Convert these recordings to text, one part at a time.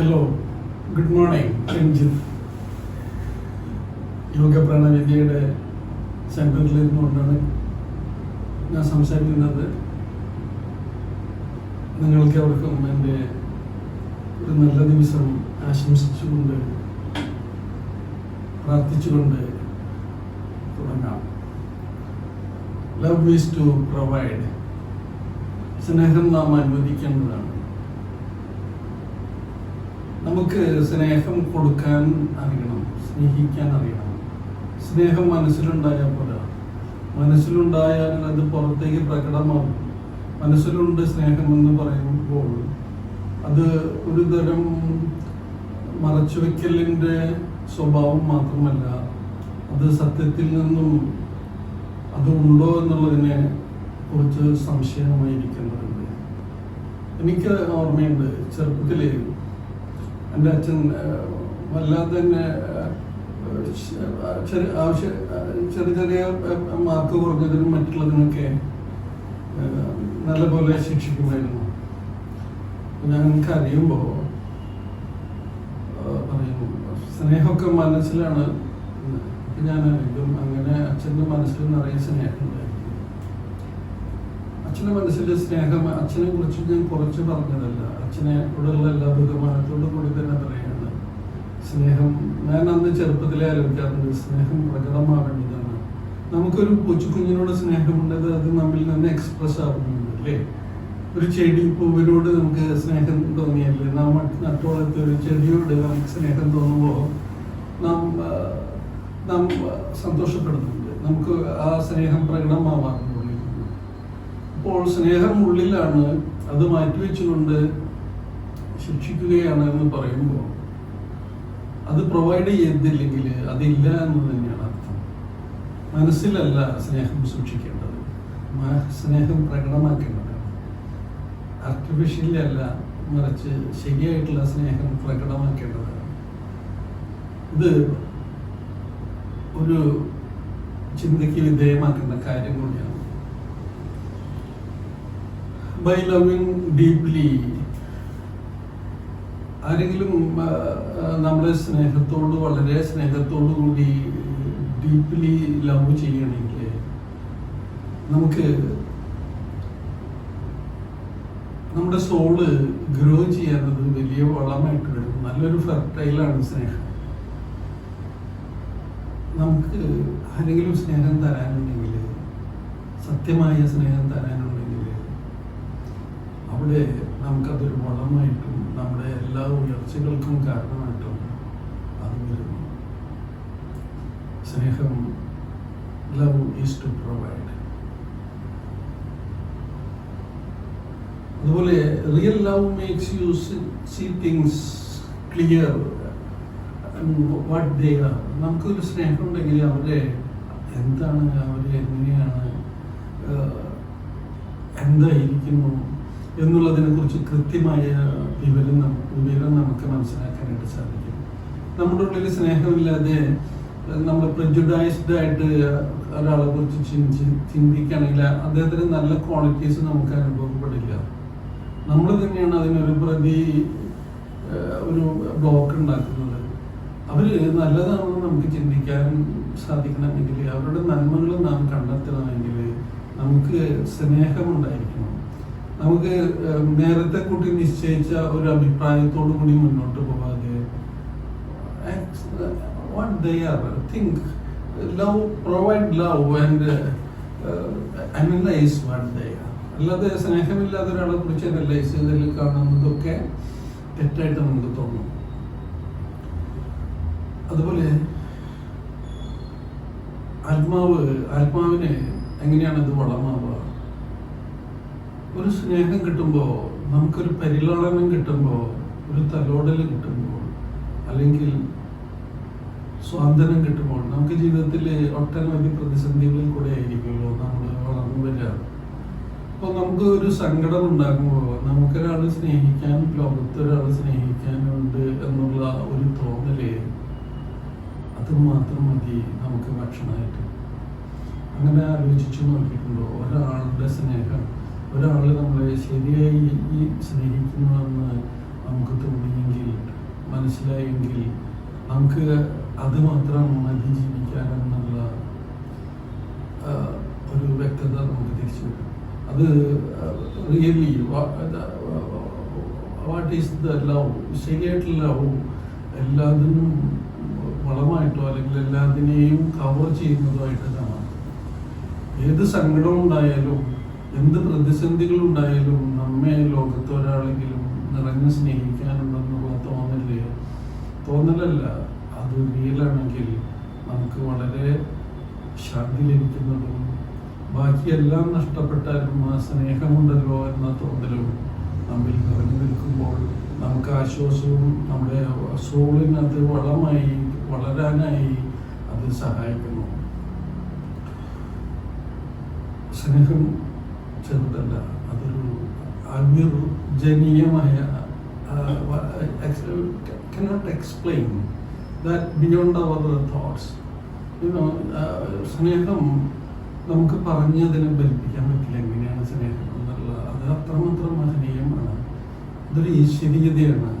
Hello good morning yoga പ്രാണവിദ്യയുടെ സെന്ററിൽ ഞാൻ സംസാരിക്കുന്നത്. നിങ്ങൾക്ക് അവർക്കും എന്റെ ഒരു നല്ല ദിവസം ആശംസിച്ചുകൊണ്ട് പ്രാർത്ഥിച്ചുകൊണ്ട് തുടങ്ങാം. ലവ് ഈസ് ടു പ്രൊവൈഡ് സ്നേഹം നാം അനുവദിക്കേണ്ടതാണ്. നമുക്ക് സ്നേഹം കൊടുക്കാൻ അറിയണം സ്നേഹിക്കാൻ അറിയണം. സ്നേഹം മനസ്സിലുണ്ടായാൽ പോരാ. മനസ്സിലുണ്ടായാൽ അത് പുറത്തേക്ക് പ്രകടമാകും മനസ്സിലുണ്ട് സ്നേഹം എന്ന് പറയുമ്പോൾ അത് ഒരു തരം മറച്ചുവെക്കലിന്റെ സ്വഭാവം മാത്രമല്ല അത് സത്യത്തിൽ നിന്നും അത് ഉണ്ടോ എന്നുള്ളതിനെ കുറിച്ച് സംശയമായിരിക്കുന്നുണ്ട് എനിക്ക് ഓർമ്മയുണ്ട് ചെറുപ്പത്തിൽ എന്റെ അച്ഛൻ വല്ലാതെ തന്നെ ചെറിയ ആവശ്യ ചെറിയ ചെറിയ മാർക്ക് കുറഞ്ഞതിനും മറ്റുള്ളതിനൊക്കെ നല്ലപോലെ ശിക്ഷിക്കുമായിരുന്നു. ഞാൻ എനിക്ക് അറിയുമ്പോൾ പറയുന്നു സ്നേഹമൊക്കെ മനസ്സിലാണ്. ഞാൻ ഇതും അങ്ങനെ അച്ഛന്റെ മനസ്സിൽ നിറയെ സ്നേഹമുണ്ടായിരുന്നു അച്ഛന്റെ മനസ്സിന്റെ സ്നേഹം അച്ഛനെ കുറിച്ച് ഞാൻ കുറച്ച് പറഞ്ഞതല്ല. അച്ഛനെ കൂടെയുള്ള എല്ലാ ബഹുമാനത്തോടു കൂടി തന്നെ പറയുകയാണ്. സ്നേഹം ഞാൻ അന്ന് ചെറുപ്പത്തിലെ ആലോചിക്കാറുണ്ട് സ്നേഹം പ്രകടമാവേണ്ടതാണ് നമുക്കൊരു കൊച്ചുകുഞ്ഞിനോട് സ്നേഹമുണ്ടത് അത് നമ്മിൽ നിന്ന് എക്സ്പ്രസ് ആവുന്നുണ്ട് അല്ലേ? ഒരു ചെടി പൂവിനോട് നമുക്ക് സ്നേഹം തോന്നിയല്ലേ? നാം നട്ടോളത്ത് ഒരു ചെടിയോട് നമുക്ക് സ്നേഹം തോന്നുമ്പോൾ നാം നാം സന്തോഷപ്പെടുന്നുണ്ട്. നമുക്ക് ആ സ്നേഹം പ്രകടമാവാറുണ്ട് അപ്പോൾ സ്നേഹം ഉള്ളിലാണ് അത് മാറ്റിവെച്ചുകൊണ്ട് ശിക്ഷിക്കുകയാണ് എന്ന് പറയുമ്പോൾ അത് പ്രൊവൈഡ് ചെയ്തില്ലെങ്കിൽ അതില്ല എന്ന് തന്നെയാണ് അർത്ഥം. മനസ്സിലല്ല സ്നേഹം സൂക്ഷിക്കേണ്ടത്. സ്നേഹം പ്രകടമാക്കേണ്ടതാണ്. ആർട്ടിഫിഷ്യലി അല്ല മറിച്ച് ശരിയായിട്ടുള്ള സ്നേഹം പ്രകടമാക്കേണ്ടതാണ്. ഇത് ഒരു ചിന്തയ്ക്ക് വിധേയമാക്കേണ്ട കാര്യം കൂടിയാണ്. ബൈ ലവിങ് ഡീപ്ലി ആരെങ്കിലും നമ്മുടെ സ്നേഹത്തോട് വളരെ സ്നേഹത്തോടു കൂടി ഡീപ്ലി ലവ് ചെയ്യണമെങ്കിൽ നമുക്ക് നമ്മുടെ സോൾ ഗ്രോ ചെയ്യാനത് വലിയ വളമായിട്ട് വരും നല്ലൊരു ഫെർട്ടൈലാണ് സ്നേഹം. നമുക്ക് ആരെങ്കിലും സ്നേഹം തരാനുണ്ടെങ്കിൽ സത്യമായ സ്നേഹം തരാനുണ്ടെങ്കിൽ അവിടെ നമുക്കതൊരു വളമായിട്ടും നമ്മുടെ എല്ലാ ഉയർച്ചകൾക്കും കാരണമായിട്ടും അത് വരുന്നു. സ്നേഹം ലവ് ഈസ് ടു പ്രൊവൈഡ് അതുപോലെ real love makes you see things clear what they are നമുക്കൊരു സ്നേഹം ഉണ്ടെങ്കിൽ അവരെ എന്താണ് അവരെ എങ്ങനെയാണ് എന്തായിരിക്കുന്നു എന്നുള്ളതിനെ കുറിച്ച് കൃത്യമായ വിവരം വിവരം നമുക്ക് മനസ്സിലാക്കാനായിട്ട് സാധിക്കും. നമ്മുടെ ഉള്ളിൽ സ്നേഹമില്ലാതെ നമ്മൾ പ്രജുഡൈസ്ഡ് ആയിട്ട് ഒരാളെ കുറിച്ച് ചിന്തി ചിന്തിക്കുകയാണെങ്കിൽ അദ്ദേഹത്തിന് നല്ല ക്വാളിറ്റീസ് നമുക്ക് അനുഭവപ്പെടില്ല. നമ്മൾ തന്നെയാണ് അതിനൊരു പ്രതി ഒരു ബ്ലോക്ക് ഉണ്ടാക്കുന്നത്. അവർ നല്ലതാണെന്ന് നമുക്ക് ചിന്തിക്കാൻ സാധിക്കണമെങ്കിൽ അവരുടെ നന്മകൾ നാം കണ്ടെത്തണമെങ്കിൽ നമുക്ക് സ്നേഹമുണ്ടായിരിക്കണം. നമുക്ക് നേരത്തെ കൂട്ടി നിശ്ചയിച്ച ഒരു അഭിപ്രായത്തോടു കൂടി മുന്നോട്ട് പോകാതെ what they are think love provide love and analyse what they അല്ലാതെ സ്നേഹമില്ലാത്ത ഒരാളെ കുറിച്ച് അനലൈസ് ചെയ്തതിൽ കാണുന്നതൊക്കെ തെറ്റായിട്ട് നമുക്ക് തോന്നും. അതുപോലെ ആത്മാവ് ആത്മാവിനെ എങ്ങനെയാണ് ഇത് വളമാവുക? ഒരു സ്നേഹം കിട്ടുമ്പോൾ നമുക്കൊരു പരിലാളനം കിട്ടുമ്പോൾ ഒരു തലോടൽ കിട്ടുമ്പോൾ അല്ലെങ്കിൽ സ്വാതന്ത്ര്യം കിട്ടുമ്പോൾ നമുക്ക് ജീവിതത്തിൽ ഒട്ടനവധി പ്രതിസന്ധികളിൽ കൂടെ ആയിരിക്കുമല്ലോ നമ്മൾ വളർന്നു വരിക. അപ്പോൾ നമുക്ക് ഒരു സങ്കടം ഉണ്ടാകുമ്പോൾ നമുക്കൊരാൾ സ്നേഹിക്കാൻ ലോകത്ത് ഒരാൾ സ്നേഹിക്കാനുണ്ട് എന്നുള്ള ഒരു തോന്നൽ അത് മാത്രം മതി നമുക്ക് ഭക്ഷണമായിട്ട്. അങ്ങനെ ആലോചിച്ചു നോക്കിയിട്ടുണ്ടോ? ഒരാളുടെ സ്നേഹം ഒരാൾ നമ്മളെ ശരിയായി സ്നേഹിക്കുന്നുവെന്ന് നമുക്ക് തോന്നിയെങ്കിൽ മനസ്സിലായെങ്കിൽ നമുക്ക് അത് മാത്രം അതിജീവിക്കാനെന്നുള്ള ആ, ഒരു വ്യക്തത നമുക്ക് തിരിച്ചു വരും അത് really what is the love? ശരിയായിട്ടുള്ള ലവ് എല്ലാത്തിനും വളമായിട്ടോ അല്ലെങ്കിൽ എല്ലാത്തിനെയും കവർ ചെയ്യുന്നതുമായിട്ട് കാണാം. ഏത് സങ്കടം ഉണ്ടായാലും എന്ത് പ്രതിസന്ധികൾ ഉണ്ടായാലും നമ്മെ ലോകത്ത് ഒരാളെങ്കിലും നിറഞ്ഞ് സ്നേഹിക്കാനുണ്ടെന്നുള്ള തോന്നൽ തോന്നലല്ല. അത് റിയലാണെങ്കിൽ നമുക്ക് വളരെ ശാന്തി ലഭിക്കുന്നതും ബാക്കിയെല്ലാം നഷ്ടപ്പെട്ടാലും ആ സ്നേഹമുണ്ടല്ലോ എന്ന തോന്നലും നമ്മിൽ നിറഞ്ഞു നിൽക്കുമ്പോൾ നമുക്ക് ആശ്വാസവും നമ്മുടെ സോളിനത് വളമായി വളരാനായി അത് സഹായിക്കുന്നു. സ്നേഹം ചെറുതല്ല. അതൊരു അവിർജനീയമായ cannot explain that beyond our thoughts സ്നേഹം നമുക്ക് പറഞ്ഞതിനെ ബലിപ്പിക്കാൻ പറ്റില്ല എങ്ങനെയാണ് സ്നേഹം എന്നുള്ള. അത് അത്രമാത്രം മഹനീയമാണ് ഇതൊരു ഈശ്വരീയതയാണ്.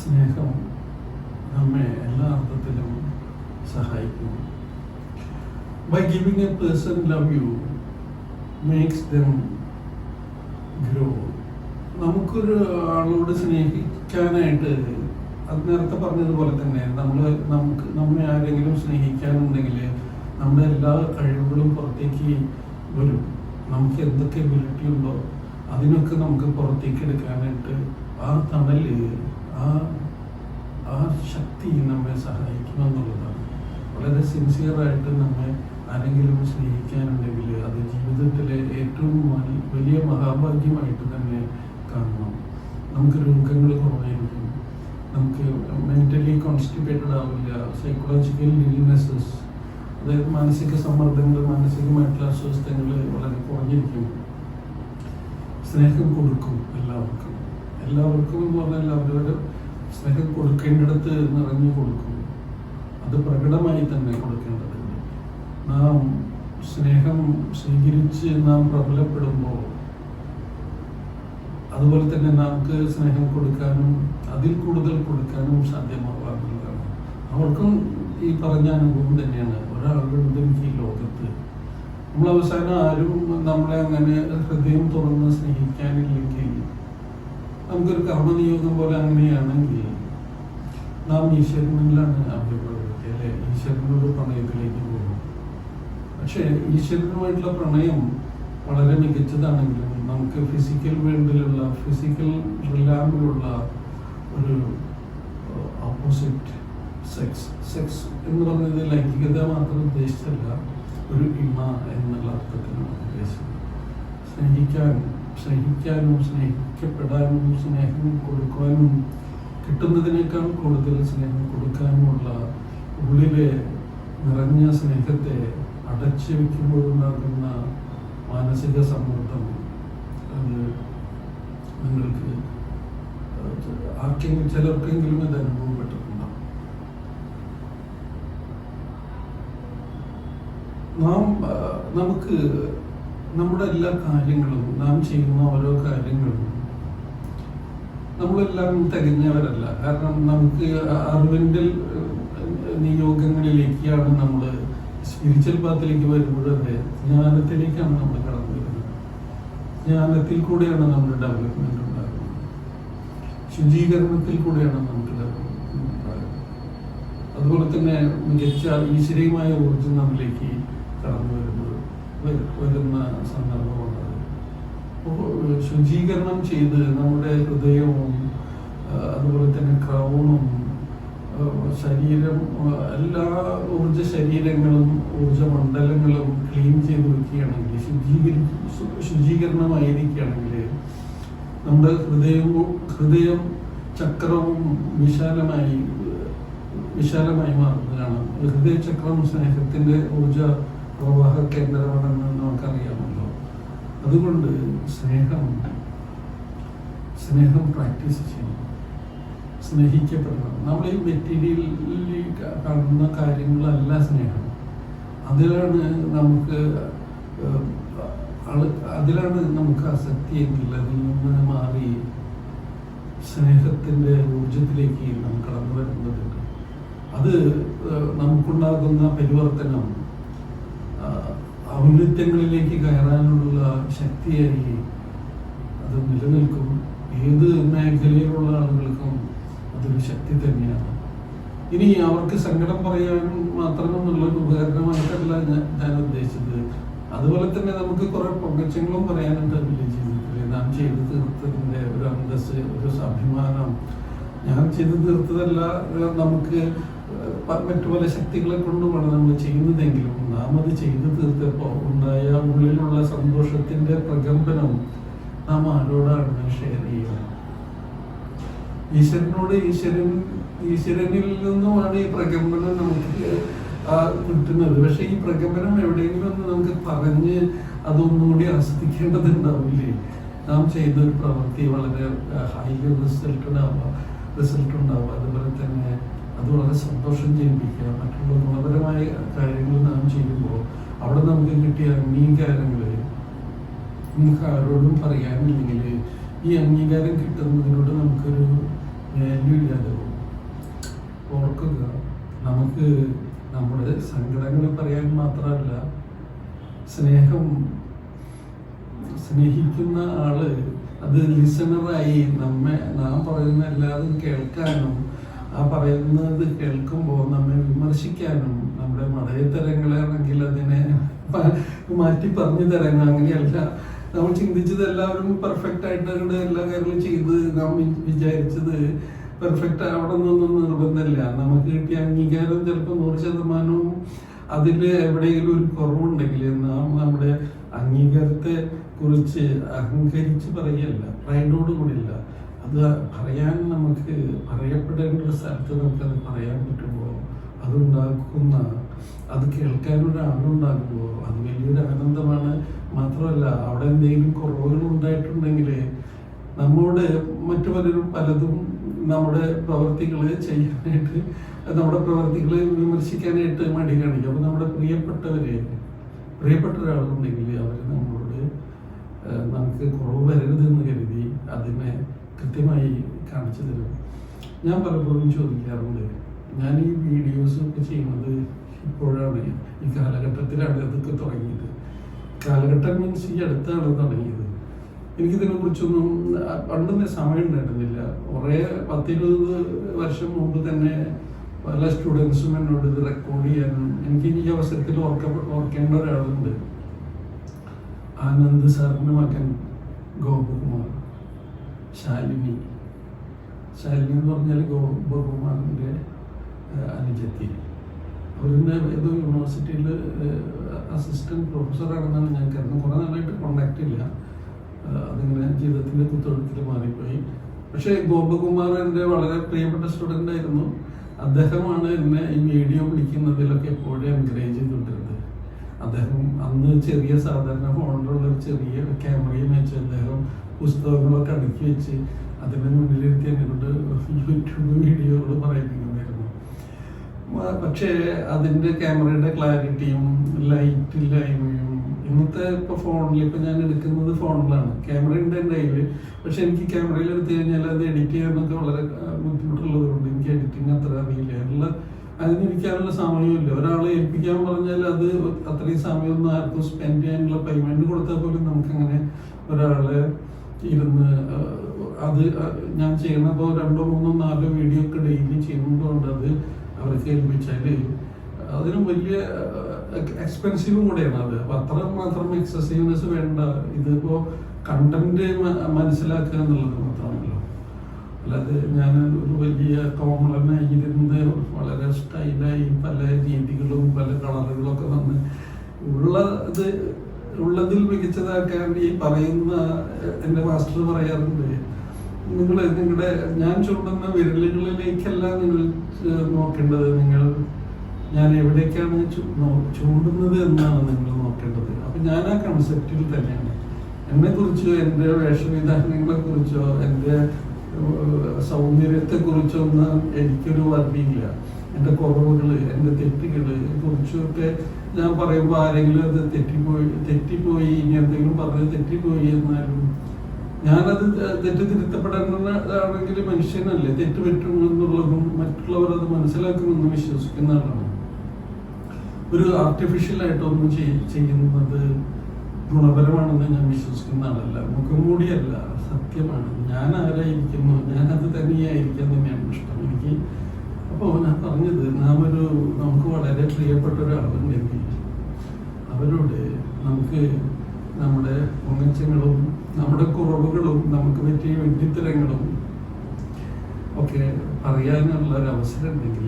സ്നേഹം നമ്മെ എല്ലാ അർത്ഥത്തിലും സഹായിക്കുന്നു by giving a person love you makes them grow നമുക്കൊരു ആളോട് സ്നേഹിക്കാനായിട്ട് അത് നേരത്തെ പറഞ്ഞതുപോലെ തന്നെ നമ്മൾ നമുക്ക് നമ്മെ ആരെങ്കിലും സ്നേഹിക്കാനുണ്ടെങ്കിൽ നമ്മുടെ എല്ലാ കഴിവുകളും പുറത്തേക്ക് വരും. നമുക്ക് എന്തൊക്കെ എബിലിറ്റി ഉണ്ടോ അതിനൊക്കെ നമുക്ക് പുറത്തേക്ക് എടുക്കാനായിട്ട് ആ തണൽ ആ ആ ശക്തി നമ്മെ സഹായിക്കുമെന്നുള്ളതാണ്. വളരെ സിൻസിയറായിട്ട് നമ്മെ ആരെങ്കിലും സ്നേഹിക്കാനുണ്ടെങ്കിൽ അത് ജീവിതത്തിലെ ഏറ്റവും വലിയ മഹാഭാഗ്യമായിട്ട് തന്നെ കാണണം. നമുക്ക് രോഗങ്ങൾ കുറവായിരിക്കും. നമുക്ക് മെന്റലി കോൺസ്റ്റിപ്പേറ്റഡ് ആവില്ല. സൈക്കോളജിക്കൽ ഇൽനെസ്സസ് അതായത് മാനസിക സമ്മർദ്ദങ്ങൾ മാനസികമായിട്ടുള്ള അസ്വസ്ഥങ്ങൾ വളരെ കുറഞ്ഞിരിക്കും. സ്നേഹം കൊടുക്കും എല്ലാവർക്കും. എല്ലാവർക്കും എന്ന് പറഞ്ഞാൽ അവരവർ സ്നേഹം കൊടുക്കേണ്ടിടത്ത് നിറഞ്ഞു കൊടുക്കും. അത് പ്രകടമായി തന്നെ കൊടുക്കേണ്ടതുണ്ട് നാം സ്നേഹം സ്വീകരിച്ച് നാം പ്രബലപ്പെടുമ്പോൾ അതുപോലെ തന്നെ നമുക്ക് സ്നേഹം കൊടുക്കാനും അതിൽ കൂടുതൽ കൊടുക്കാനും സാധ്യമാവാറുള്ളതാണ്. അവർക്കും ഈ പറഞ്ഞ അനുഭവം തന്നെയാണ്. ഒരാളുണ്ട് ഈ ലോകത്ത്. നമ്മൾ അവസാനം ആരും നമ്മളെ അങ്ങനെ ഹൃദയം തുറന്ന് സ്നേഹിക്കാനില്ലെങ്കിൽ നമുക്കൊരു കർമ്മനിയോഗം പോലെ അങ്ങനെയാണെങ്കിൽ നാം ഈശ്വരനിലാണ് അഭിപ്രായം അല്ലെ? ഈശ്വരനോട് പ്രണയത്തിലേക്ക് പോകും പക്ഷേ ഈശ്വരനുമായിട്ടുള്ള പ്രണയം വളരെ മികച്ചതാണെങ്കിലും നമുക്ക് ഫിസിക്കൽ വേൾഡിലുള്ള ഫിസിക്കൽ റിലാമിലുള്ള ഒരു ഓപ്പോസിറ്റ് സെക്സ് സെക്സ് എന്ന് പറയുന്നത് ലൈംഗികത മാത്രം ഉദ്ദേശിച്ചല്ല ഒരു ഇമ എന്നുള്ള അർത്ഥത്തിലാണ് ഉദ്ദേശിച്ചത്. സ്നേഹിക്കാൻ സ്നേഹിക്കാനും സ്നേഹിക്കപ്പെടാനും സ്നേഹം കൊടുക്കുവാനും കിട്ടുന്നതിനേക്കാൾ കൂടുതൽ സ്നേഹം കൊടുക്കാനുമുള്ള ഉള്ളിലെ നിറഞ്ഞ സ്നേഹത്തെ അടച്ചു വയ്ക്കുമ്പോഴുണ്ടാകുന്ന മാനസിക സമ്മർദ്ദം അത് നിങ്ങൾക്ക് ആർക്കെങ്കിലും ചിലർക്കെങ്കിലും ഇത് അനുഭവപ്പെട്ടിട്ടുണ്ടാവും. നാം നമുക്ക് നമ്മുടെ എല്ലാ കാര്യങ്ങളും നാം ചെയ്യുന്ന ഓരോ കാര്യങ്ങളും നമ്മളെല്ലാം തികഞ്ഞവരല്ല. കാരണം നമുക്ക് അറിവിന്റെ നിയോഗങ്ങളിലേക്കാണ് നമ്മൾ സ്പിരിച്വൽ പാത്തിലേക്ക് വരുമ്പോഴേ ജ്ഞാനത്തിലേക്കാണ് നമ്മൾ കടന്നു വരുന്നത് ജ്ഞാനത്തിൽ കൂടെയാണ് നമ്മുടെ ഡെവലപ്മെന്റ് ഉണ്ടാകുന്നത്. ശുചീകരണത്തിൽ കൂടെയാണ് നമുക്ക് അതുപോലെ തന്നെ മികച്ച ഈശ്വരീയമായ ഊർജം നമ്മിലേക്ക് കടന്നു വരുന്നത് വരു- വരുന്ന സന്ദർഭമാണ് ശുചീകരണം ചെയ്ത് നമ്മുടെ ഹൃദയവും അതുപോലെ തന്നെ ക്രൗണും ശരീരം എല്ലാ ഊർജ ശരീരങ്ങളും ഊർജ മണ്ഡലങ്ങളും ക്ലീൻ ചെയ്ത് വെക്കുകയാണെങ്കിൽ ശുചീകരി ശു- ശുചീകരണമായിരിക്കുകയാണെങ്കിൽ നമ്മുടെ ഹൃദയവും ഹൃദയം ചക്രവും വിശാലമായി വിശാലമായി മാറുന്നതാണ്. ഹൃദയചക്രം സ്നേഹത്തിന്റെ ഊർജ പ്രവാഹ കേന്ദ്രമാണെന്ന് നമുക്കറിയാമല്ലോ. അതുകൊണ്ട് സ്നേഹം സ്നേഹം പ്രാക്ടീസ് ചെയ്യണം. സ്നേഹിക്കപ്പെടണം നമ്മൾ ഈ മെറ്റീരിയലിൽ കാണുന്ന കാര്യങ്ങളല്ല സ്നേഹം. അതിലാണ് നമുക്ക് അതിലാണ് നമുക്ക് ആസക്തി എങ്കിൽ അതിൽ നിന്ന് മാറി സ്നേഹത്തിന്റെ ഊർജത്തിലേക്ക് നാം കടന്നു വരുന്നത്. അത് നമുക്കുണ്ടാകുന്ന പരിവർത്തനം ഔന്നത്യങ്ങളിലേക്ക് കയറാനുള്ള ശക്തിയായി അത് നിലനിൽക്കും. ഏത് മേഖലയിലുള്ള ആളുകൾക്കും അതൊരു ശക്തി തന്നെയാണ്. ഇനി അവർക്ക് സങ്കടം പറയാൻ മാത്രമെന്നുള്ള ഒരു ഉപകരണമായിട്ടല്ല ഞാൻ ഞാൻ ഉദ്ദേശിച്ചത്. അതുപോലെ തന്നെ നമുക്ക് കുറെ പൊങ്ങച്ചങ്ങളും പറയാനുണ്ട് അതിന്റെ ജീവിതത്തിൽ നാം ചെയ്തു തീർത്തതിന്റെ ഒരു അന്തസ് ഒരു അഭിമാനം. ഞാൻ ചെയ്തു തീർത്തതല്ല നമുക്ക് മറ്റു പല ശക്തികളെ കൊണ്ടുമാണ് നമ്മൾ ചെയ്യുന്നതെങ്കിലും നാം അത് ചെയ്തു തീർത്തപ്പോൾ ഉണ്ടായ ഉള്ളിലുള്ള സന്തോഷത്തിന്റെ പ്രകമ്പനം നാം ആരോടാണ് ഷെയർ ചെയ്യുക? ഈശ്വരനോട് ഈശ്വരൻ ഈശ്വരനിൽ നിന്നുമാണ് ഈ പ്രകമ്പനം നമുക്ക് കിട്ടുന്നത്. പക്ഷെ ഈ പ്രകമ്പനം എവിടെയെങ്കിലും ഒന്ന് നമുക്ക് പറഞ്ഞ് അതൊന്നുകൂടി ആസ്വദിക്കേണ്ടതുണ്ടാവില്ലേ? നാം ചെയ്ത ഒരു പ്രവൃത്തി വളരെ ഹൈ റിസൾട്ട് ഉണ്ടാവുക റിസൾട്ട് ഉണ്ടാവുക. അതുപോലെ തന്നെ അത് വളരെ സന്തോഷം ജനിപ്പിക്കുക. മറ്റുള്ള ഗുണപരമായ കാര്യങ്ങൾ നാം ചെയ്യുമ്പോൾ അവിടെ നമുക്ക് കിട്ടിയ അംഗീകാരങ്ങൾ. നമുക്ക് ആരോടും പറയാനില്ലെങ്കിൽ ഈ അംഗീകാരം കിട്ടുന്നതിനോട് നമുക്കൊരു വാല്യൂ ഇല്ലാതെ പോകും ഓർക്കുക നമുക്ക് നമ്മുടെ സങ്കടങ്ങൾ പറയാൻ മാത്രമല്ല സ്നേഹം സ്നേഹിക്കുന്ന ആൾ അത് ലിസണറായി നമ്മെ നാം പറയുന്ന എല്ലാതും കേൾക്കാനും ആ പറയുന്നത് കേൾക്കുമ്പോൾ നമ്മെ വിമർശിക്കാനും നമ്മുടെ മടയത്തരങ്ങളാണെങ്കിൽ അതിനെ മാറ്റി പറഞ്ഞു തരാനും അങ്ങനെയല്ല. നമ്മൾ ചിന്തിച്ചത് എല്ലാവരും പെർഫെക്റ്റ് ആയിട്ട് അങ്ങോട്ട് എല്ലാ കാര്യങ്ങളും ചെയ്ത് നാം വിചാരിച്ചത് പെർഫെക്റ്റ് ആവണമെന്നൊന്നും നിർബന്ധമില്ല. നമുക്ക് കിട്ടിയ അംഗീകാരം ചിലപ്പോൾ നൂറ് ശതമാനവും അതിൽ എവിടെയെങ്കിലും ഒരു കുറവുണ്ടെങ്കിൽ നാം നമ്മുടെ അംഗീകാരത്തെ കുറിച്ച് അഹങ്കരിച്ച് പറയല്ല പ്രൈഡോട് കൂടില്ല. അത് പറയാൻ നമുക്ക് പറയപ്പെടേണ്ട ഒരു സ്ഥലത്ത് നമുക്കത് പറയാൻ പറ്റുമ്പോൾ അതുണ്ടാക്കുന്ന അത് കേൾക്കാനൊരു ആളുണ്ടാകുമ്പോൾ അത് വലിയൊരു ആനന്ദമാണ്. മാത്രമല്ല അവിടെ എന്തെങ്കിലും കുറവുകൾ ഉണ്ടായിട്ടുണ്ടെങ്കിൽ നമ്മോട് മറ്റു പലരും പലതും നമ്മുടെ പ്രവർത്തികൾ ചെയ്യാനായിട്ട് നമ്മുടെ പ്രവർത്തികൾ വിമർശിക്കാനായിട്ട് മടി കാണിക്കും. അപ്പം നമ്മുടെ പ്രിയപ്പെട്ടവരെ പ്രിയപ്പെട്ട ഒരാളുണ്ടെങ്കിൽ അവർ നമ്മളോട് നമുക്ക് കുറവ് വരരുതെന്ന് കരുതി അതിനെ കൃത്യമായി കാണിച്ചു തരും. ഞാൻ പലപ്പോഴും ചോദിക്കാറുണ്ട്. ഞാൻ ഈ വീഡിയോസൊക്കെ ചെയ്യുന്നത് ഇപ്പോഴാണ് ഈ കാലഘട്ടത്തിലാണ് ഇതൊക്കെ തുടങ്ങിയത്. കാലഘട്ടം മീൻസ് ഈ അടുത്താണ് തുടങ്ങിയത്. എനിക്കിതിനെ കുറിച്ചൊന്നും പണ്ടൊന്നും സമയം ഉണ്ടായിരുന്നില്ല. കുറേ പത്തിരുപത് വർഷം മുമ്പ് തന്നെ പല സ്റ്റുഡൻസും എന്നോട് ഇത് റെക്കോർഡ് ചെയ്യാനും എനിക്ക് ഈ അവസരത്തിൽ ഓർക്ക ഓർക്കേണ്ട ഒരാളുണ്ട്. ആനന്ദ് സാറിന്റെ മകൻ ഗോപകുമാർ ശാലിനി. ശാലിനി എന്ന് പറഞ്ഞാൽ ഗോപകുമാറിന്റെ അനുജത്തി. അവരുടെ ഏതോ യൂണിവേഴ്സിറ്റിയിൽ അസിസ്റ്റന്റ് പ്രൊഫസറാണെന്നാണ് ഞാൻ കരുതുന്നത്. കുറേ നാളായിട്ട് കോണ്ടാക്റ്റ് ഇല്ല. അതിങ്ങനെ ജീവിതത്തിന്റെ കുത്തൊഴുക്കിൽ മാറിപ്പോയി. പക്ഷേ ഗോപകുമാർ എന്റെ വളരെ പ്രിയപ്പെട്ട സ്റ്റുഡന്റ് ആയിരുന്നു. അദ്ദേഹമാണ് എന്നെ ഈ വീഡിയോ പിടിക്കുന്നതിലൊക്കെ എപ്പോഴും എൻകറേജ് ചെയ്തുകൊണ്ടിരുന്നത്. അദ്ദേഹം അന്ന് ചെറിയ സാധാരണ ഫോണിലുള്ള ഒരു ചെറിയ ക്യാമറയും വെച്ച് അദ്ദേഹം പുസ്തകങ്ങളൊക്കെ അടുക്കി വെച്ച് അതിന്റെ മുന്നിലിരുത്തി എന്നെ കൊണ്ട് യൂട്യൂബ് വീഡിയോകൾ മ- പക്ഷേ അതിന്റെ ക്യാമറയുടെ ക്ലാരിറ്റിയും ലൈറ്റ് ഇന്നത്തെ ഇപ്പൊ ഫോണിൽ ഇപ്പൊ ഞാൻ എടുക്കുന്നത് ഫോണിലാണ്. ക്യാമറ ഉണ്ട് എന്റെ കയ്യിൽ പക്ഷെ എനിക്ക് ക്യാമറയിൽ എടുത്തു കഴിഞ്ഞാൽ അത് എഡിറ്റ് ചെയ്യാനൊക്കെ വളരെ ബുദ്ധിമുട്ടുള്ളത് കൊണ്ട് എനിക്ക് എഡിറ്റിംഗ് അത്ര അറിയില്ല. ഉള്ള അതിനിരിക്കാനുള്ള സമയമില്ല. ഒരാളെ ഏൽപ്പിക്കാൻ പറഞ്ഞാൽ അത് അത്രയും സമയമൊന്നും ആർക്കും സ്പെൻഡ് ചെയ്യാനുള്ള പേയ്മെന്റ് കൊടുത്താൽ പോലും നമുക്കങ്ങനെ ഒരാളെ ഇരുന്ന് അത് ഞാൻ ചെയ്യുന്നപ്പോൾ രണ്ടോ മൂന്നോ നാലോ വീഡിയോ ഒക്കെ ഡെയിലി ചെയ്യുന്നതുകൊണ്ട് അത് അവർക്ക് ഏൽപ്പിച്ചാൽ അതിനും വലിയ എക്സ്പെൻസീവും കൂടെയാണ് അത്. അപ്പൊ അത്ര മാത്രം എക്സസീവ്നെസ് വേണ്ട. ഇതിപ്പോ കണ്ടന്റ് മനസ്സിലാക്കുക എന്നുള്ളത് മാത്രമല്ലോ. അല്ലാതെ ഞാൻ ഒരു വലിയ കോമളനായി ഇരുന്ന് വളരെ സ്റ്റൈലായി പല രീതികളും പല കളറുകളൊക്കെ വന്ന് ഉള്ളത് ഉള്ളതിൽ മികച്ചതാക്കാൻ ഈ പറയുന്ന എന്റെ മാസ്റ്റർ പറയാറുണ്ട് നിങ്ങൾ നിങ്ങളുടെ ഞാൻ ചൂണ്ടുന്ന വിരലുകളിലേക്കല്ല നിങ്ങൾ നോക്കേണ്ടത് നിങ്ങൾ ഞാൻ എവിടേക്കാണ് ചൂണ്ടുന്നത് എന്നാണ് നിങ്ങൾ നോക്കേണ്ടത്. അപ്പൊ ഞാൻ ആ കൺസെപ്റ്റിൽ തന്നെയാണ്. എന്നെ കുറിച്ചോ എന്റെ വേഷവിധാനങ്ങളെ കുറിച്ചോ എന്റെ സൗന്ദര്യത്തെ കുറിച്ചോ ഒന്നും എനിക്കൊരു വർദ്ധിയില്ല എന്റെ കുറവുകൾ എന്റെ തെറ്റുകൾ കുറിച്ചൊക്കെ ഞാൻ പറയുമ്പോൾ ആരെങ്കിലും അത് തെറ്റിപ്പോയി തെറ്റിപ്പോയി ഇനി എന്തെങ്കിലും പറഞ്ഞ് തെറ്റിപ്പോയി എന്നാലും ഞാനത് തെറ്റ് തിരുത്തപ്പെടേണ്ടതാണെങ്കിൽ മനുഷ്യനല്ലേ? തെറ്റ് പറ്റുമെന്നുള്ളതും മറ്റുള്ളവർ അത് മനസ്സിലാക്കുമെന്ന് വിശ്വസിക്കുന്ന ആളാണ്. ഒരു ആർട്ടിഫിഷ്യലായിട്ടൊന്നും ചെയ്- ചെയ്യുന്നത് ഗുണപരമാണെന്ന് ഞാൻ വിശ്വസിക്കുന്ന ആളല്ല. മുഖംമൂടിയല്ല സത്യമാണ്. ഞാൻ ആരായിരിക്കുന്നു? ഞാനത് തന്നെയായിരിക്കാൻ തന്നെയാണ് ഇഷ്ടം. എനിക്ക് അപ്പോൾ ഞാൻ പറഞ്ഞത് നാം ഒരു നമുക്ക് വളരെ പ്രിയപ്പെട്ട ഒരാളുണ്ടെങ്കിൽ അവരോട് നമുക്ക് നമ്മുടെ പൊങ്ങച്ചങ്ങളും നമ്മുടെ കുറവുകളും നമുക്ക് പറ്റിയ വെട്ടിത്തരങ്ങളും ഒക്കെ അറിയാനുള്ള ഒരു അവസരം ഉണ്ടെങ്കിൽ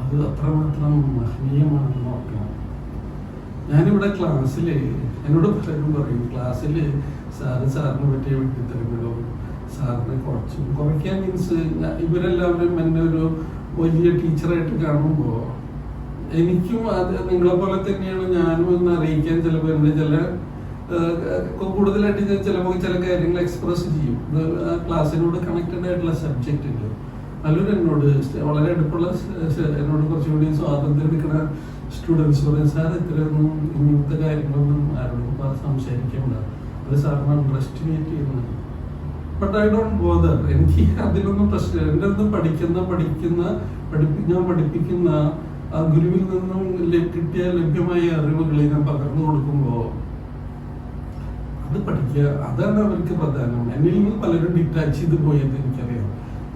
അത് അത്രമാത്രം മഹനീയമാണെന്ന് ഓർക്കണം ഞാനിവിടെ ക്ലാസ്സിൽ എന്നോട് പലരും പറയും ക്ലാസ്സിൽ സാറ് സാറിന് പറ്റിയ വെട്ടിത്തരങ്ങളും സാറിനെ കുറച്ചും കുറയ്ക്കാൻ മീൻസ് ഇവരെല്ലാവരും എന്നെ ഒരു വലിയ ടീച്ചറായിട്ട് കാണുമ്പോൾ എനിക്കും അത് നിങ്ങളെ പോലെ തന്നെയാണ് ഞാനും എന്ന് അറിയിക്കാൻ ചിലപ്പോൾ എന്റെ ചില കൂടുതലായിട്ട് ചിലപ്പോൾ ചില കാര്യങ്ങൾ എക്സ്പ്രസ് ചെയ്യും. ക്ലാസ്സിനോട് കണക്റ്റഡ് ആയിട്ടുള്ള സബ്ജക്റ്റ് ഉണ്ട് നല്ലൊരു എന്നോട് വളരെ അടുപ്പുള്ള എന്നോട് കുറച്ചുകൂടി സ്വാതന്ത്ര്യം എടുക്കുന്ന സ്റ്റുഡൻസ് പറയും സാർ ഇത്രയൊന്നും ഇങ്ങനത്തെ കാര്യങ്ങളൊന്നും ആരോടും സംസാരിക്കണ്ട. അത് സാറിന് അണ്ടർസ്റ്റിമേറ്റ് ചെയ്യുന്നത്. ബട്ട് ഐ ഡോണ്ട് ബോദർ എനിക്ക് അതിലൊന്നും പ്രശ്നമില്ല എന്റെ അടുത്ത് പഠിക്കുന്ന പഠിക്കുന്ന പഠിപ്പി ഞാൻ പഠിപ്പിക്കുന്ന ആ ഗുരുവിൽ നിന്നും കിട്ടിയ ലഭ്യമായ അറിവുകൾ ഞാൻ പകർന്നു കൊടുക്കുമ്പോൾ അത് പഠിക്കുക. അതാണ് അവർക്ക് പ്രധാനം. എന്നിൽ നിന്ന് പലരും ഡിറ്റാച്ച് ചെയ്ത് പോയത് എനിക്കറിയാം.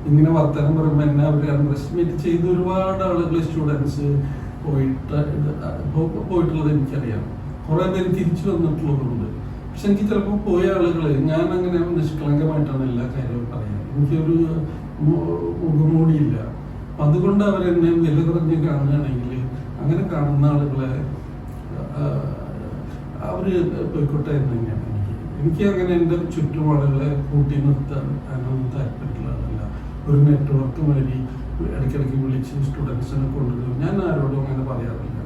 ഇങ്ങനെ വർത്തമാനം പറയുമ്പോൾ എന്നെ അവർ അണ്ടർസ്റ്റിമേറ്റ് ചെയ്ത് ഒരുപാട് ആളുകൾ സ്റ്റുഡൻസ് പോയിട്ട് പോയിട്ടുള്ളത് എനിക്കറിയാം. കുറെ പേര് തിരിച്ചു വന്നിട്ടുള്ളവരുണ്ട്. പക്ഷെ എനിക്ക് ചിലപ്പോൾ പോയ ആളുകൾ ഞാൻ അങ്ങനെ നിഷ്കളങ്കമായിട്ടാണ് എല്ലാ കാര്യവും പറയാം എനിക്കൊരു മുഖമൂടിയില്ല. അപ്പം അതുകൊണ്ട് അവരെന്നെ വില കുറഞ്ഞ് കാണുകയാണെങ്കിൽ അങ്ങനെ കാണുന്ന ആളുകളെ അവർ പോയിക്കോട്ടെ എന്ന് തന്നെയാണ്. എനിക്ക് അങ്ങനെ എന്റെ ചുറ്റുപാടുകളെ കൂട്ടി നിർത്താൻ അതിനൊന്നും താല്പര്യമില്ല ഒരു നെറ്റ്വർക്ക് വഴി ഇടയ്ക്കിടയ്ക്ക് വിളിച്ച് സ്റ്റുഡൻസിനെ കൊണ്ടുവരും. ഞാൻ ആരോടും അങ്ങനെ പറയാറില്ല.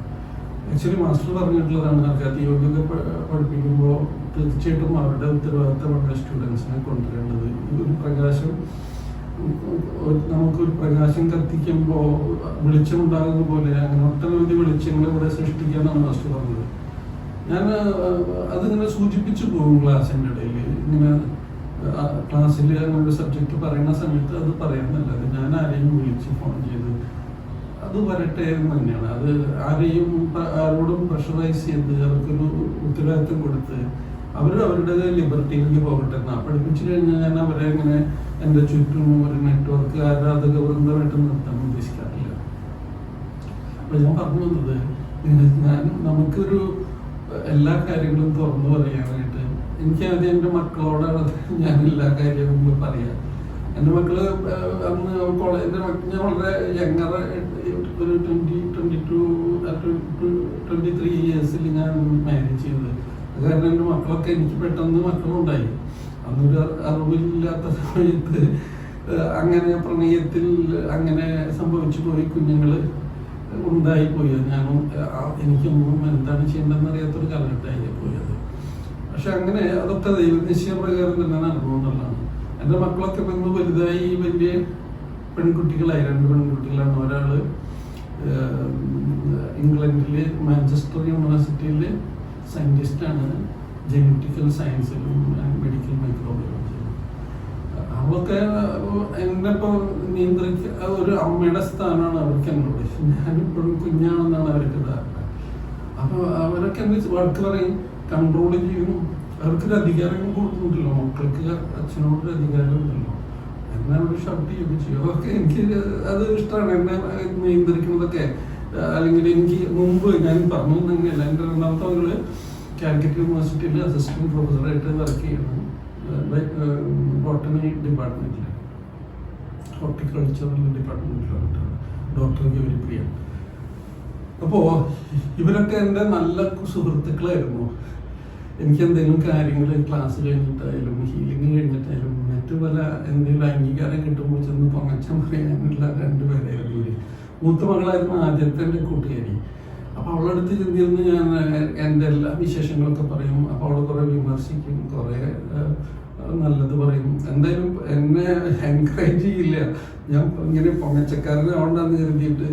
ആക്ച്വലി മാസ്റ്റർ പറഞ്ഞിട്ടുള്ളതാണ് ആൾക്കാർ യോഗ പഠിപ്പിക്കുമ്പോൾ തീർച്ചയായിട്ടും അവരുടെ ഉത്തരവാദിത്തമുള്ള സ്റ്റുഡൻസിനെ കൊണ്ടുവരേണ്ടത്. ഒരു പ്രകാശം നമുക്കൊരു പ്രകാശം കത്തിക്കുമ്പോൾ വെളിച്ചമുണ്ടാകുന്ന പോലെ അങ്ങനെ ഒട്ടനവധി വെളിച്ചങ്ങൾ ഇവിടെ സൃഷ്ടിക്കാനാണ് മാസ്റ്റർ പറഞ്ഞത്. ഞാൻ അതിങ്ങനെ സൂചിപ്പിച്ചു പോകും ക്ലാസ്സിന്റെ ഇടയിൽ. ഇങ്ങനെ ക്ലാസ്സിൽ ഒരു സബ്ജക്റ്റ് പറയുന്ന സമയത്ത് അത് പറയുന്നല്ലത് ഞാൻ ആരെയും വിളിച്ച് ഫോൺ ചെയ്ത് അത് വരട്ടെ എന്ന് തന്നെയാണ്. അത് ആരെയും ആരോടും പ്രഷറൈസ് ചെയ്ത് അവർക്കൊരു ഉത്തരവാദിത്വം കൊടുത്ത് അവർ അവരുടെ ലിബർട്ടിയിലേക്ക് പോകട്ടെ എന്നാ. പഠിപ്പിച്ചു കഴിഞ്ഞാൽ ഞാൻ അവരെ ഇങ്ങനെ എന്റെ ചുറ്റും ഒരു നെറ്റ്വർക്ക് ആരാധക വൃന്ദമായിട്ട് നിർത്താൻ ഉദ്ദേശിക്കാറില്ല. അപ്പൊ ഞാൻ പറഞ്ഞു വന്നത് ഞാൻ നമുക്കൊരു എല്ലാ കാര്യങ്ങളും തുറന്നു പറയാനായിട്ട്. എനിക്ക് ആദ്യം എന്റെ മക്കളോടാണ് ഞാൻ എല്ലാ കാര്യവും പറയാം. എന്റെ മക്കൾ അന്ന് മക്കൾ ഞാൻ വളരെ യങ്ങർ ഒരു twenty twenty two twenty three ഇയേഴ്സിൽ ഞാൻ മാരേജ് ചെയ്തത്. അത് കാരണം എന്റെ മക്കളൊക്കെ എനിക്ക് പെട്ടെന്ന് മക്കളുണ്ടായി. അന്നൊരു അറിവില്ലാത്ത സമയത്ത് അങ്ങനെ പ്രണയത്തിൽ അങ്ങനെ സംഭവിച്ചു പോയി കുഞ്ഞുങ്ങൾ. ഉണ്ടായി പോയത് ഞാനും എനിക്കൊന്നും എന്താണ് ചെയ്യേണ്ടതെന്ന് അറിയാത്തൊരു കാലഘട്ടമായി പോയത് പക്ഷെ അങ്ങനെ അതൊക്കെ ദൈവനിശ്ചയപ്രകാരം തന്നെ എന്നുള്ളതാണ്. എന്റെ മക്കളൊക്കെ ഇന്ന് വലുതായി വലിയ പെൺകുട്ടികളായി. രണ്ട് പെൺകുട്ടികളാണ്. ഒരാൾ ഇംഗ്ലണ്ടിലെ മാഞ്ചസ്റ്റർ യൂണിവേഴ്സിറ്റിയിൽ സയന്റിസ്റ്റാണ് ജനറ്റിക്കൽ സയൻസിലും മെഡിക്കൽ മൈക്രോബയോളജിയിലും അവളൊക്കെ എന്റെ ഇപ്പൊ നിയന്ത്രിക്ക ഒരു അമ്മയുടെ സ്ഥാനമാണ് അവർക്ക് എന്നോട്. ഞാനിപ്പോഴും കുഞ്ഞാണെന്നാണ് അവർക്ക് ധാരണ. അപ്പൊ അവരൊക്കെ എന്ത് വർക്ക് പറയും കൺട്രോൾ ചെയ്യും. അവർക്കൊരു അധികാരം കൊടുക്കുന്നുണ്ടല്ലോ മക്കൾക്ക് അച്ഛനോടൊരു അധികാരം ഉണ്ടല്ലോ. എന്നെ അവർ ഷൗട്ട് ചെയ്യും. അതൊക്കെ എനിക്ക് അത് ഇഷ്ടമാണ് എന്നെ നിയന്ത്രിക്കുന്നതൊക്കെ അല്ലെങ്കിൽ എനിക്ക് മുമ്പ് ഞാൻ പറഞ്ഞു തന്നെയല്ല. എന്റെ രണ്ടാമത്തെ മകൾ കാലിക്കറ്റ് യൂണിവേഴ്സിറ്റിയിൽ അസിസ്റ്റന്റ് പ്രൊഫസറായിട്ട് വർക്ക് ചെയ്യുന്നു. ബോട്ടണി ഡിപ്പാർട്ട്മെന്റിൽ ഹോർട്ടിക്കൾച്ചറൽ ഡിപ്പാർട്ട്മെന്റിലാണ് ഡോക്ടർ ഗൗരിപ്രിയ. അപ്പോൾ ഇവരൊക്കെ എന്റെ നല്ല സുഹൃത്തുക്കളായിരുന്നു. എനിക്ക് എന്തെങ്കിലും കാര്യങ്ങൾ ക്ലാസ് കഴിഞ്ഞിട്ടായാലും ഹീലിംഗ് കഴിഞ്ഞിട്ടായാലും മറ്റു പല എന്തെങ്കിലും അംഗീകാരം കിട്ടുമ്പോൾ ചെന്ന് പൊങ്ങച്ചം പറയാനുള്ള രണ്ടുപേരായിരുന്നു മൂത്ത മകളായിരുന്നു ആദ്യത്തെ എന്റെ കൂട്ടുകാരി. അപ്പൊ അവളടുത്ത് ചെന്നിരുന്ന് ഞാൻ എന്റെ എല്ലാ വിശേഷങ്ങളൊക്കെ പറയും. അപ്പോൾ അവൾ കുറെ വിമർശിക്കും കുറെ നല്ലത് പറയും. എന്തായാലും എന്നെ എൻകറേജ് ചെയ്യില്ല. ഞാൻ ഇങ്ങനെ പൊങ്ങച്ചക്കാരനാവണ്ടെന്ന് കരുതിയിട്ട്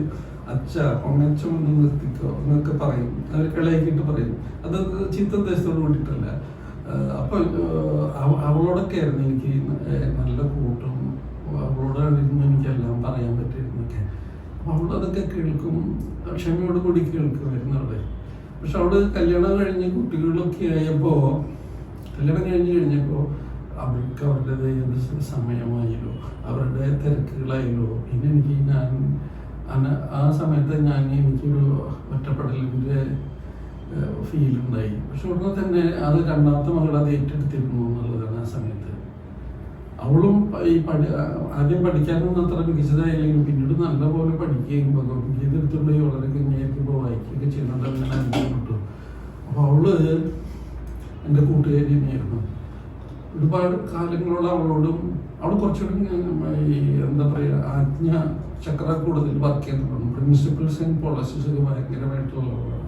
അച്ഛ പൊങ്ങച്ചം ഒന്ന് നിർത്തിക്കോ എന്നൊക്കെ പറയും. അവർ കളിയാക്കിയിട്ട് പറയും. അത് ചീത്ത കൂട്ടിട്ടല്ല അപ്പൊ അവളോടൊക്കെ ആയിരുന്നു എനിക്ക് നല്ല കൂട്ടും. അവളോടായിരുന്നു എനിക്കെല്ലാം പറയാൻ പറ്റിയിരുന്നൊക്കെ അപ്പൊ അവളതൊക്കെ കേൾക്കും. ക്ഷമയോട് കൂടി കേൾക്കുമായിരുന്നു അവിടെ പക്ഷെ അവൾ കല്യാണം കഴിഞ്ഞ് കുട്ടികളൊക്കെ ആയപ്പോ കല്യാണം കഴിഞ്ഞ് കഴിഞ്ഞപ്പോ അവർക്ക് അവരുടേതായ സമയമായല്ലോ അവരുടെ തിരക്കുകളായല്ലോ. പിന്നെ എനിക്ക് ഞാൻ ആ സമയത്ത് ഞാൻ എനിക്കൊരു ഒറ്റപ്പെടലിന്റെ ഫീൽ ഉണ്ടായി. പക്ഷെ ഉടനെ തന്നെ അത് രണ്ടാമത്തെ മകൾ അത് ഏറ്റെടുത്തിരുന്നു എന്നുള്ളതാണ് ആ സമയത്ത്. അവളും ഈ പഠി ആദ്യം പഠിക്കാനൊന്നും അത്ര മികച്ചതായില്ലെങ്കിലും പിന്നീട് നല്ലപോലെ പഠിക്കുകയും ഭഗവത്ഗീത എടുത്തുകൊണ്ട് വളരെ കുഞ്ഞായിരിക്കുമ്പോൾ വായിക്കുകയൊക്കെ ചെയ്യുന്നുണ്ട് ഞാൻ അനുഭവപ്പെട്ടു. അപ്പോൾ അവൾ എന്റെ കൂട്ടുകാരി തന്നെയായിരുന്നു ഒരുപാട് കാലങ്ങളോളം അവളോടും അവൾ കുറച്ചുകൂടി ഈ എന്താ പറയുക ആജ്ഞ ചക്ര കൂടുതൽ വർക്ക് ചെയ്യുന്നുണ്ട് പ്രിൻസിപ്പിൾസ് ആൻഡ് പോളിസീസ് ഒക്കെ ഭയങ്കരമായിട്ടുള്ളവളാണ്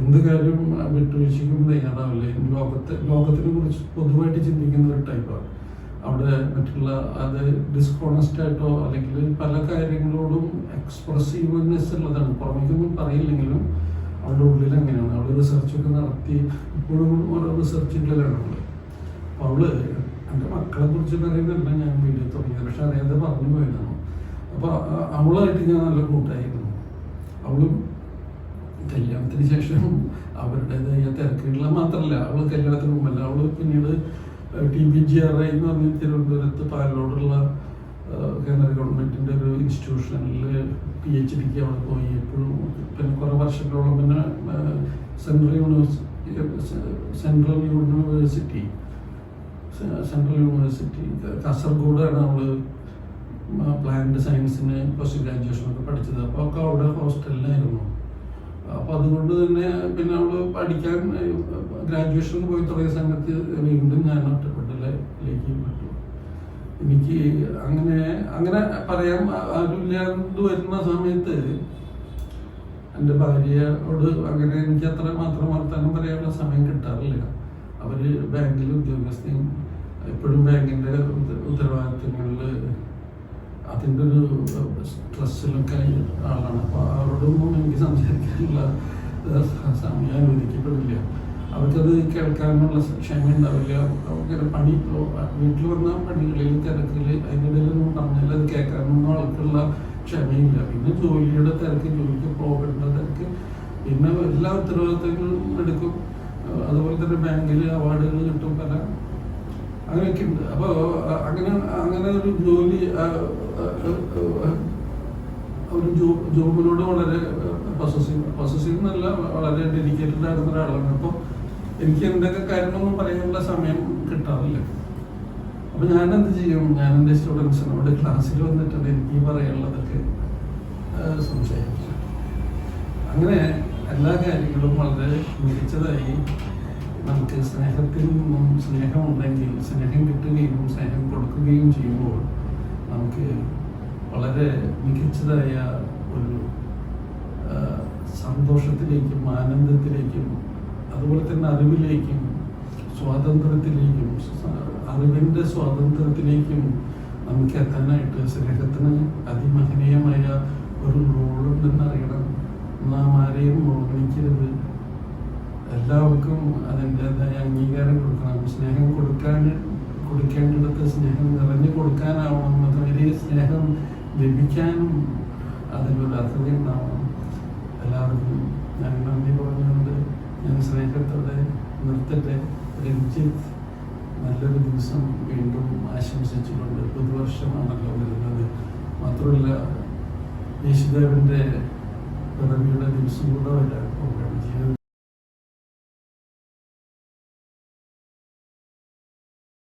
എന്ത് കാര്യം വിട്ടുവീഴ്ചയ്ക്കും തയ്യാറാവില്ല. ലോകത്തെ ലോകത്തിനെ കുറിച്ച് പൊതുവായിട്ട് ചിന്തിക്കുന്ന ഒരു ടൈപ്പാണ് അവിടെ മറ്റുള്ള അത് ഡിസ്കോണസ്റ്റ് ആയിട്ടോ അല്ലെങ്കിൽ പല കാര്യങ്ങളോടും എക്സ്പ്രസീവ്നെസ് ഉള്ളതാണ്. പുറമേക്കൊന്നും പറയില്ലെങ്കിലും അവളുടെ ഉള്ളിൽ അങ്ങനെയാണ്. അവൾ റിസർച്ചൊക്കെ നടത്തി ഇപ്പോഴും ഓരോ റിസർച്ചുകളിലാണ് അവൾ അപ്പൊ അവൾ എന്റെ മക്കളെ കുറിച്ച് പറയുന്നതല്ല ഞാൻ വീഡിയോ തുടങ്ങിയത്. പക്ഷെ അറിയാതെ പറഞ്ഞു പോയതാണ്. അപ്പോൾ അവളായിട്ട് ഞാൻ നല്ല കൂട്ടായിരുന്നു. അവളും കല്യാണത്തിന് ശേഷം അവരുടേതായ തിരക്കുകൾ മാത്രമല്ല അവൾ കല്യാണത്തിന് മുമ്പല്ല അവൾ പിന്നീട് T B G R I എന്ന് പറഞ്ഞ തിരുവനന്തപുരത്ത് പാലോടുള്ള കേന്ദ്ര ഗവൺമെന്റിന്റെ ഒരു ഇൻസ്റ്റിറ്റ്യൂഷനിൽ പി എച്ച് ഡിക്ക് അവിടെ പോയി. എപ്പോഴും പിന്നെ കുറെ വർഷങ്ങളോളം പിന്നെ central university central university central university കാസർഗോഡാണ് അവൾ പ്ലാന്റ് സയൻസിന് പോസ്റ്റ് ഗ്രാജുവേഷൻ ഒക്കെ പഠിച്ചത്. അപ്പോൾ ഒക്കെ അവിടെ ഹോസ്റ്റലിലായിരുന്നു അപ്പോൾ അതുകൊണ്ട് തന്നെ പിന്നെ അവൾ പഠിക്കാൻ ഗ്രാജുവേഷൻ പോയി തുടങ്ങിയ സമയത്ത് വീണ്ടും ഞാൻ ഒറ്റപ്പെട്ടലേക്ക് പറ്റു എനിക്ക് അങ്ങനെ അങ്ങനെ പറയാൻ ആരുമില്ലാണ്ട് വരുന്ന സമയത്ത് എന്റെ ഭാര്യയോട് അങ്ങനെ എനിക്ക് അത്ര മാത്രം വർത്താനം പറയാനുള്ള സമയം കിട്ടാറില്ല. അവർ ബാങ്കിൽ ഉദ്യോഗസ്ഥയും എപ്പോഴും ബാങ്കിന്റെ ഉത്ത- ഉത്തരവാദിത്തങ്ങളിൽ അതിന്റെ ഒരു സ്ട്രെസ്സിലൊക്കെ ആളാണ്. അപ്പോൾ അവരോടൊന്നും എനിക്ക് സംസാരിക്കാനുള്ള സമയം അനുവദിക്കപ്പെടില്ല. അവർക്കത് കേൾക്കാനുള്ള ക്ഷമ ഉണ്ടാവില്ല. അവർക്ക് പണി വീട്ടിൽ വന്ന പണികളിൽ തിരക്കിൽ അതിനിടയിലൊന്നും പറഞ്ഞാൽ അത് കേൾക്കാനൊന്നും ആൾക്കുള്ള ക്ഷമയില്ല. പിന്നെ ജോലിയുടെ തിരക്ക് ജോലിക്ക് പോകേണ്ട തിരക്ക് പിന്നെ എല്ലാ ഉത്തരവാദിത്തങ്ങളും എടുക്കും. അതുപോലെ തന്നെ ബാങ്കിൽ അവാർഡുകൾ കിട്ടും. പല അങ്ങനെയൊക്കെ ഉണ്ട് അപ്പോൾ അങ്ങനെ അങ്ങനെ ഒരു ജോലി ഒരു ജോബിനോട് വളരെ പൊസസീവ് പൊസസീവ് എന്നല്ല വളരെ ഡെഡിക്കേറ്റഡ് ആയിരുന്ന ഒരാളാണ്. അപ്പോൾ എനിക്ക് എന്തൊക്കെ കാര്യങ്ങളൊന്നും പറയാനുള്ള സമയം കിട്ടാറില്ല. അപ്പോൾ ഞാൻ എന്ത് ചെയ്യും? ഞാൻ എന്റെ സ്റ്റുഡൻസിനോട് ക്ലാസ്സിൽ വന്നിട്ടുണ്ട്. എനിക്ക് പറയാനുള്ളതൊക്കെ ആ, സംശയിക്കും അങ്ങനെ എല്ലാ കാര്യങ്ങളും വളരെ മികച്ചതായി നമുക്ക് സ്നേഹത്തിൽ നിന്നും സ്നേഹമുണ്ടെങ്കിൽ സ്നേഹം കിട്ടുകയും സ്നേഹം കൊടുക്കുകയും ചെയ്യുമ്പോൾ നമുക്ക് വളരെ മികച്ചതായ ഒരു സന്തോഷത്തിലേക്കും ആനന്ദത്തിലേക്കും അതുപോലെ തന്നെ അറിവിലേക്കും സ്വാതന്ത്ര്യത്തിലേക്കും അറിവിന്റെ സ്വാതന്ത്ര്യത്തിലേക്കും നമുക്ക് എത്താനായിട്ട് സ്നേഹത്തിന് അതിമഹനീയമായ ഒരു റോളുണ്ടെന്നറിയണം നാം ആരെയും ഓർമ്മിക്കരുത് എല്ലാവർക്കും അതിന്റെതായ അംഗീകാരം കൊടുക്കണം. സ്നേഹം കൊടുക്കാണ്ട് കൊടുക്കേണ്ടിടത്ത് സ്നേഹം നിറഞ്ഞു കൊടുക്കാനാവണം. അതുവരെ സ്നേഹം ലഭിക്കാനും അതിനൊരു അർഹത ഉണ്ടാവണം. എല്ലാവർക്കും ഞാൻ നന്ദി പറഞ്ഞുകൊണ്ട് ഞാൻ സ്നേഹത്തോടെ നിർത്തട്ടെ. രഞ്ജിത്ത് നല്ലൊരു ദിവസം വീണ്ടും ആശംസിച്ചുകൊണ്ട് പുതുവർഷമാണല്ലോ വരുന്നത്. മാത്രമല്ല യേശുദേവന്റെ പിറവിയുടെ ദിവസം കൂടെ വരാം.